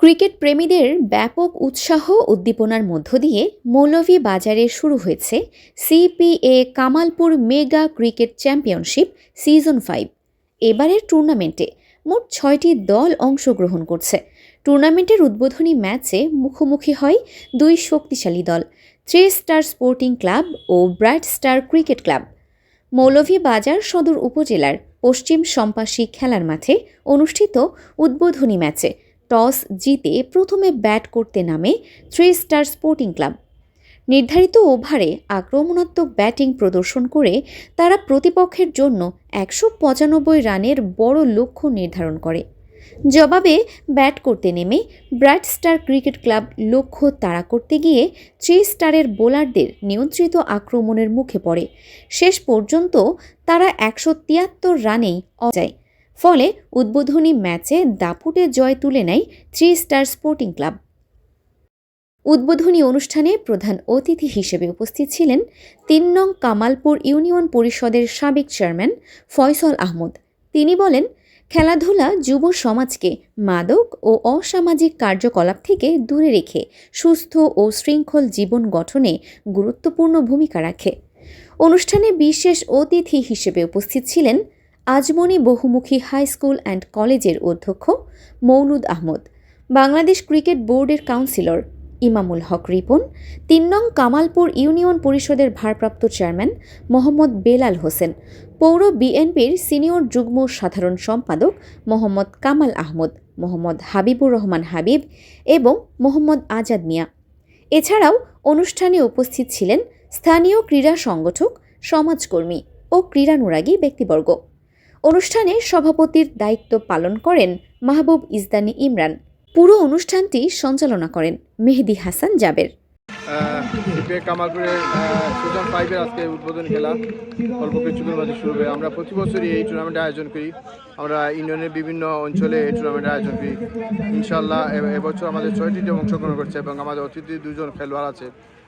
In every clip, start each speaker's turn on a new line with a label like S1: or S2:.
S1: Cricket প্রেমীদের ব্যাপক উৎসাহ উদ্দীপনার মধ্য দিয়ে মৌলভী বাজারে শুরু হয়েছে CPA Kamalpur mega cricket championship season five এবারের টুর্নামেন্টে মোট ছয়টি দল অংশগ্রহণ করছে টুর্নামেন্টের উদ্বোধনী ম্যাচে মুখোমুখি হয় দুই শক্তিশালী দল থ্রি স্টার স্পোর্টিং ক্লাব ও ব্রাইট স্টার ক্রিকেট ক্লাব বাজার সদর উপজেলার পশ্চিম সম্পাসী খেলার মাঠে অনুষ্ঠিত উদ্বোধনী ম্যাচে টস জিতে প্রথমে ব্যাট করতে নামে থ্রি স্টার স্পোর্টিং ক্লাব নির্ধারিত ওভারে আক্রমণাত্মক ব্যাটিং প্রদর্শন করে তারা প্রতিপক্ষের জন্য একশো পঁচানব্বই রানের বড় লক্ষ্য নির্ধারণ করে জবাবে ব্যাট করতে নেমে ব্রাইট স্টার ক্রিকেট ক্লাব লক্ষ্য তাড়া করতে গিয়ে থ্রি স্টারের বোলারদের নিয়ন্ত্রিত আক্রমণের মুখে পড়ে শেষ পর্যন্ত তারা একশো তিয়াত্তর রানেই অজায় ফলে উদ্বোধনী ম্যাচে দাপুটে জয় তুলে নেয় থ্রি স্টার স্পোর্টিং ক্লাব উদ্বোধনী অনুষ্ঠানে প্রধান অতিথি হিসেবে উপস্থিত ছিলেন তিন নং কামালপুর ইউনিয়ন পরিষদের সাবেক চেয়ারম্যান ফয়সল আহমদ তিনি বলেন খেলাধুলা যুব সমাজকে মাদক ও অসামাজিক কার্যকলাপ থেকে দূরে রেখে সুস্থ ও শৃঙ্খল জীবন গঠনে গুরুত্বপূর্ণ ভূমিকা রাখে অনুষ্ঠানে বিশেষ অতিথি হিসেবে উপস্থিত ছিলেন আজমনি বহুমুখী হাই স্কুল অ্যান্ড কলেজের অধ্যক্ষ মৌলুদ আহমদ বাংলাদেশ ক্রিকেট বোর্ডের কাউন্সিলর ইমামুল হক রিপন তিন নং কামালপুর ইউনিয়ন পরিষদের ভারপ্রাপ্ত চেয়ারম্যান মোহাম্মদ বেলাল হোসেন পৌর বিএনপির সিনিয়র যুগ্ম সাধারণ সম্পাদক মোহাম্মদ কামাল আহমদ মোহাম্মদ হাবিবুর রহমান হাবিব এবং মোহাম্মদ আজাদ মিয়া এছাড়াও অনুষ্ঠানে উপস্থিত ছিলেন স্থানীয় ক্রীড়া সংগঠক সমাজকর্মী ও ক্রীড়ানুরাগী ব্যক্তিবর্গ অনুষ্ঠানে সভাপতির দায়িত্ব পালন করেন মাহবুব ইজদানি ইমরান পুরো অনুষ্ঠানটি সঞ্চালনা করেন মেহেদি হাসান জাবের
S2: কামালপুরের সুজন ফাইভের আজকে উদ্বোধন খেলা অল্প কিছু মাঝে শুরু হবে আমরা প্রতি বছরই এই টুর্নামেন্ট আয়োজন করি আমরা ইউনিয়নের বিভিন্ন অঞ্চলে এই টুর্নামেন্ট আয়োজন করি ইনশাল্লাহ এবছর আমাদের ছয়টিতে অংশগ্রহণ করছে এবং আমাদের অতিথি দুজন খেলোয়াড় আছে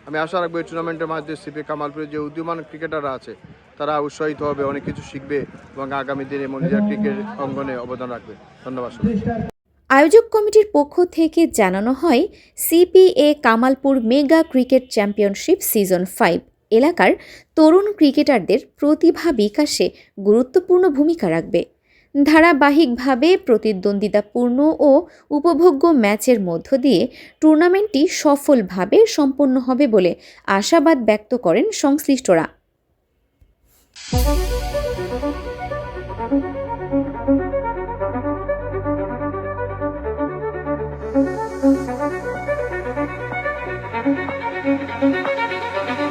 S2: আমি আশা রাখবো এই টুর্নামেন্টের মাধ্যমে সিপি কামালপুরের যে উদ্যমান ক্রিকেটাররা আছে তারা উৎসাহিত হবে অনেক কিছু শিখবে এবং আগামী দিনে মনিজার ক্রিকেট অঙ্গনে অবদান রাখবে ধন্যবাদ
S1: আয়োজক কমিটির পক্ষ থেকে জানানো হয় CPA Kamalpur mega cricket championship season five এলাকার তরুণ ক্রিকেটারদের প্রতিভা বিকাশে গুরুত্বপূর্ণ ভূমিকা রাখবে ধারাবাহিকভাবে প্রতিদ্বন্দ্বিতাপূর্ণ ও উপভোগ্য ম্যাচের মধ্য দিয়ে টুর্নামেন্টটি সফলভাবে সম্পন্ন হবে বলে আশাবাদ ব্যক্ত করেন সংশ্লিষ্টরা Thank you.